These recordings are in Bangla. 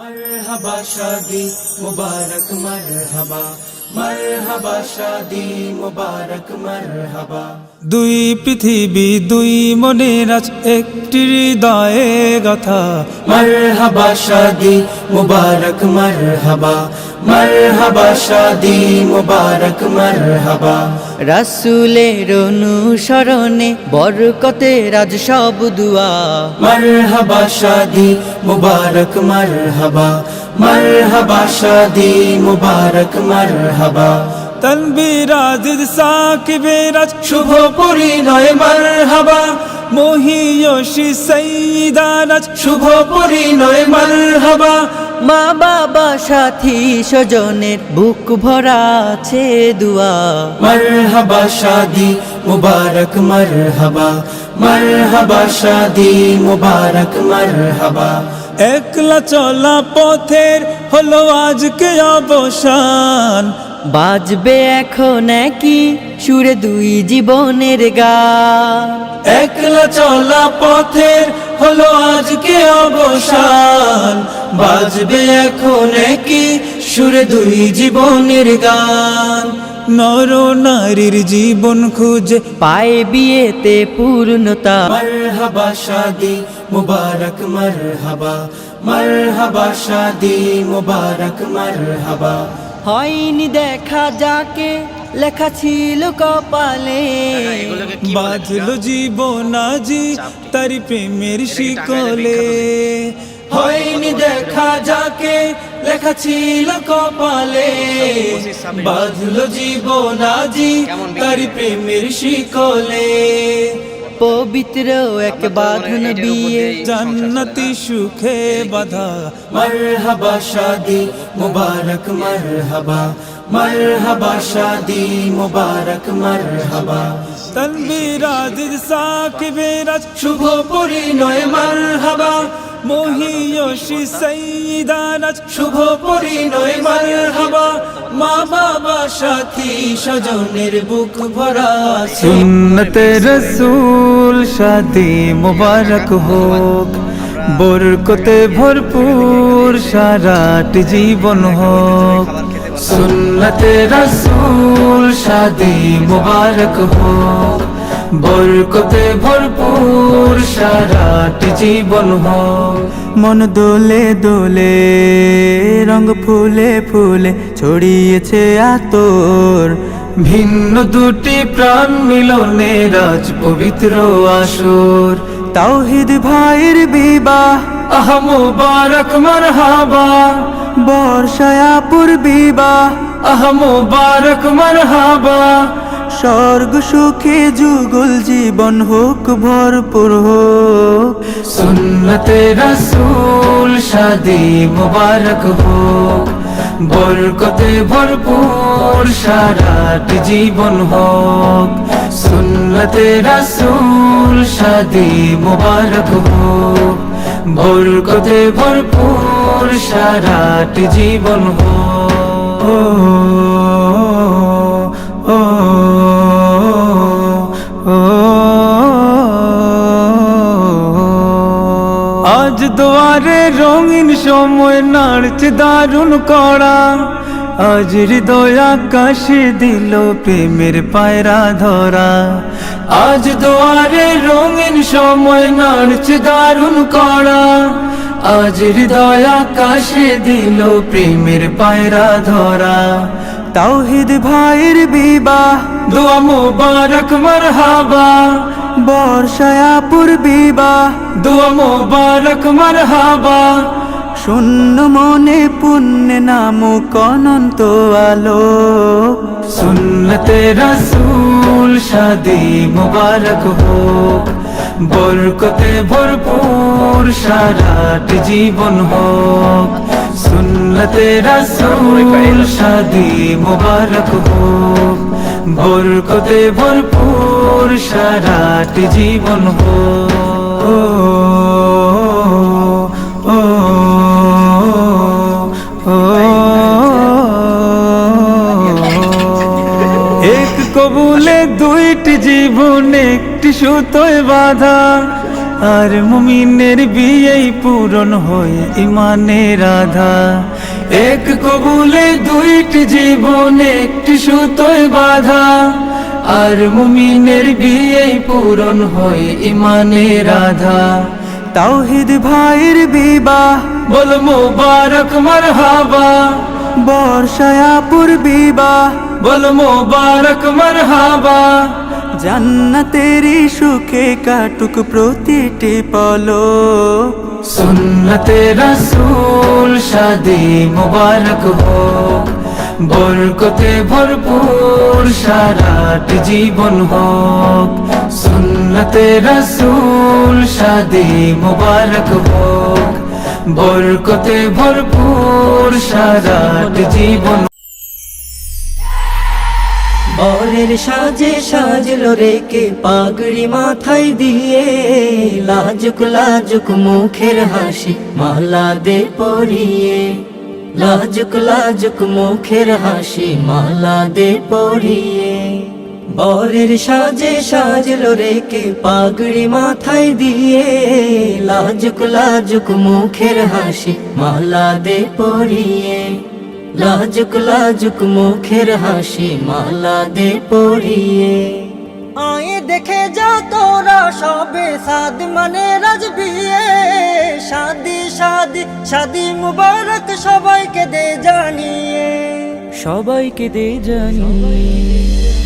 মারহাবা শাদি মুবারক মারহাবা। মারহাবা শাদি মুবারক মারহাবা। দুই পৃথিবী দুই মনের আজ একটি হৃদয়ে গাথা। মারহাবা শাদি মুবারক মারহাবা। মারহাবা শাদি মুবারক মারহাবা। রাসুলের অনুসরণে বরকতে রাজ সব দুয়া। মারহাবা শাদি মুবারক মারহাবা। মারহাবা মারহাবা শাদি মুবারক মারহাবা তনবিরাজিদ সাকিবেরাজ শুভ পরিণয় মারহাবা মহিয়সী সৈদারাজ শুভ পরিণয় মারহাবা মা বাবা সাথী স্বজনের বুক ভরা আছে দুয়া। মারহাবা শাদি মুবারক মারহাবা মারহাবা শাদি মুবারক মারহাবা একলা চলা পথের হলো আজকে অবসান। বাজবে এখন একই সুরে দুই জীবনের গান। একলা চলা পথের হলো আজকে অবসান। বাজবে এখন একই সুরে দুই জীবনের গান। নর নারীর জীবন খুঁজে পায়ে বিয়েতে পূর্ণতা। শাদী মুবারক মরহবা মরহবা শাদি মুবারক মরহবা হয়নি দেখা যাকে লেখা ছিল কপালে। বাঁধল জীবন আজি তারি প্রেমের শিকলে। হয়নি দেখা যাকে লেখা ছিল কপালে। বাঁধল জীবন আজি তারি প্রেমের শিকলে। পবিত্র এক বাঁধন বিয়ে জান্নতি সুখে বাধা। মারহাবা শাদি মুবারক মারহাবা। মারহাবা শাদি মুবারক মারহাবা। তনবিরাজ সাকিবেরাজ শুভ পরিণয় মারহাবা। মহিয়সী সঈদান আজ শুভ পরিণয়, মরহবা। মা বাবা সাথী, স্বজনের বুক ভরা সুন্নতে রসুল, শাদি মুবারক হোক। বরকতে ভরপুর সারাট জীবন হোক। সুন্নতে রসুল, শাদি মুবারক হোক। বরকতে ভরপুর সারাটি জীবন হোক মন দোলে দোলে রঙ ফুলে ফুলে ছড়িয়েছে আতর। ভিন্ন দুটি প্রাণ মিলনে রাজ পবিত্র আসর। তাওহিদ ভাইয়ের বিবাহ। আহ মুবারক মারহাবা। বর্ষায়াপুর বিবাহ। আহ মুবারক মারহাবা। স্বর্গ সুখে যুগল জীবন হোক ভরপুর হোক। সুন্নতে রসুল শাদি মুবারক হোক বরকতে ভরপুর সারাটি জীবন হোক। সুন্নতে রসুল শাদি মুবারক হোক বরকতে ভরপুর সারাটি জীবন হোক। ও দুয়ারে রঙিন সময় নাড়ছে দারুণ করা আজ হৃদয় আকাশে দিল প্রেমের পায়রা ধরা। আজ দুয়ারে রঙিন সময় নাড়ছে দারুণ করা আজ হৃদয় আকাশে দিল প্রেমের পায়রা ধরা। তাওহিদ ভাইয়ের বিবাহ, দোয়া মোবারক, মারহাবা। বর্ষায়াপুর বিবাহ দোয়া মোবারক, মারহাবা। শূন্য মনে পুণ্যে নামুক অনন্ত আলো। সুন্নতে রসুল, শাদি মুবারক হোক। বরকতে ভরপুর, সারাট জীবন হোক। সুন্নতে রসুল, শাদি মুবারক হোক। বরকতে ভরপুর সারাটি জীবন ও এক কবুলে দুইটি জীবন, একটি সুতোয় বাধা। আর মুমিনের বিয়েই পূরণ হয়ে ইমানের রাধা এক কবুলে দুইটি জীবন, একটি সুতোয় বাধা। আর মুমিনের বিয়ে পূরণ হয়ে ইমানের রাধা তাওহিদ ভাইয়ের বিবাহ, বল মোবারক, মারহাবা। বর্ষায়াপুর বিবাহ, বল মোবারক, মারহাবা। জান্নাতেরই সুখে কাটুক প্রতিটি পলক। সুন্নতে রসুল শাদি মুবারক হো বরকতে ভরপুর সারাট জীবন হোক, সুন্নতে রসুল শাদি মুবারক হোক, বরকতে ভরপুর সারাট জীবন বরের সাজে সাজলো রেকে পাগড়ি মাথায় দিয়ে, লাজুক লাজুক মুখের হাসি মালা দে পরিয়ে। লাজুক লাজুক মুখের হাসি মালা দে পরিয়ে। বরের সাজে সাজলো রেকে পাগড়ি মাথায় দিয়ে। লাজুক লাজুক মুখের হাসি মালা দে পরিয়ে। লাজুক লাজুক মুখের হাসি মালা দে পরিয়ে। আয়ে দেখে যা তোরা সবে সাদ মানে রাজ বিয়ে। শাদি শাদি মুবারক সবাইকে দে জানিয়ে। সবাইকে দে জানি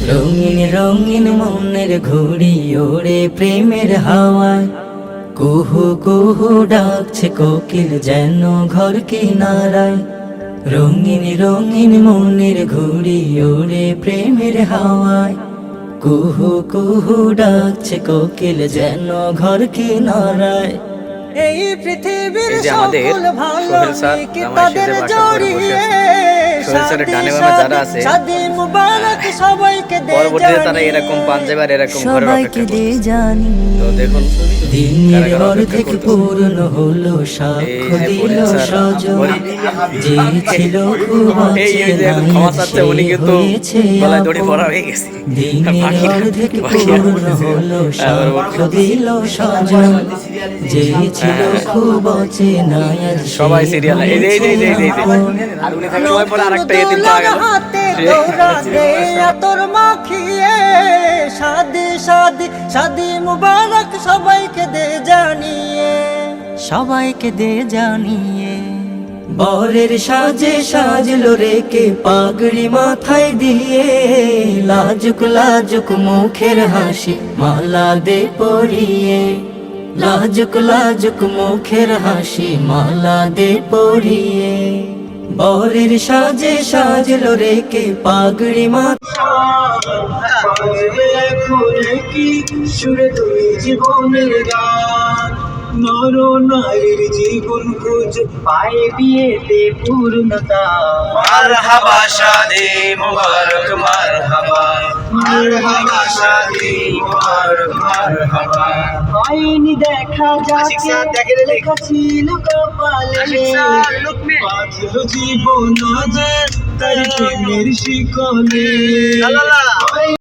রঙিন রঙিন মনের ঘুড়ি ওড়ে প্রেমের হাওয়ায়। কুহু কুহু ডাকছে কোকিল যেন ঘর কিনারায় রঙিন রঙিন মনের ঘুড়ি ওড়ে প্রেমের হাওয়ায়। কুহু কুহু ডাকছে কোকিল যেন ঘর কিনারায় এই পৃথিবীর সকল ভালো দিক তাদের জড়িয়ে পরবর্তীতে তারা এরকম পাঞ্জাবি এরকম ঘরের অপেক্ষা দেখুন দিনের অর্ধেক পূর্ণ হলো সাক্ষ্য দিল সজন যে ছিল হয়ে দিনের অর্ধেক পূর্ণ হলো সাক্ষ্য দিল সজন যে ছিল খুব অচেনা সবাই সিরিয়াল এই যে এই যে এই যে এই যে, আর উনি সময় পরে আরেকটা এতিম পাওয়া গেল তোর মাখিয়ে শাদি শাদি শাদি মুবারক সবাইকে দে জানিয়ে। সবাইকে দে জানিয়ে। বরের সাজে সাজলো রেকে পাগড়ি মাথায় দিয়ে। লাজুক লাজুক মুখের হাসি মালা দে পরিয়ে। লাজুক লাজুক মুখের হাসি মালা দে পরিয়ে। বরের সাজে সাজলো রেখে পাগড়ি মাথা সুরে তুই জীবনের গান নর নারীর জীবন খোঁজ পায়ে বিয়েতে পূর্ণতা মারহাবা শাদি মুবারক, মারহাবা মারহাবা শাদি মারহাবা হয়নি দেখা যাকে লেখা ছিল কপালে। বাঁধলো জীবন আজ তার প্রেমের শিকলে।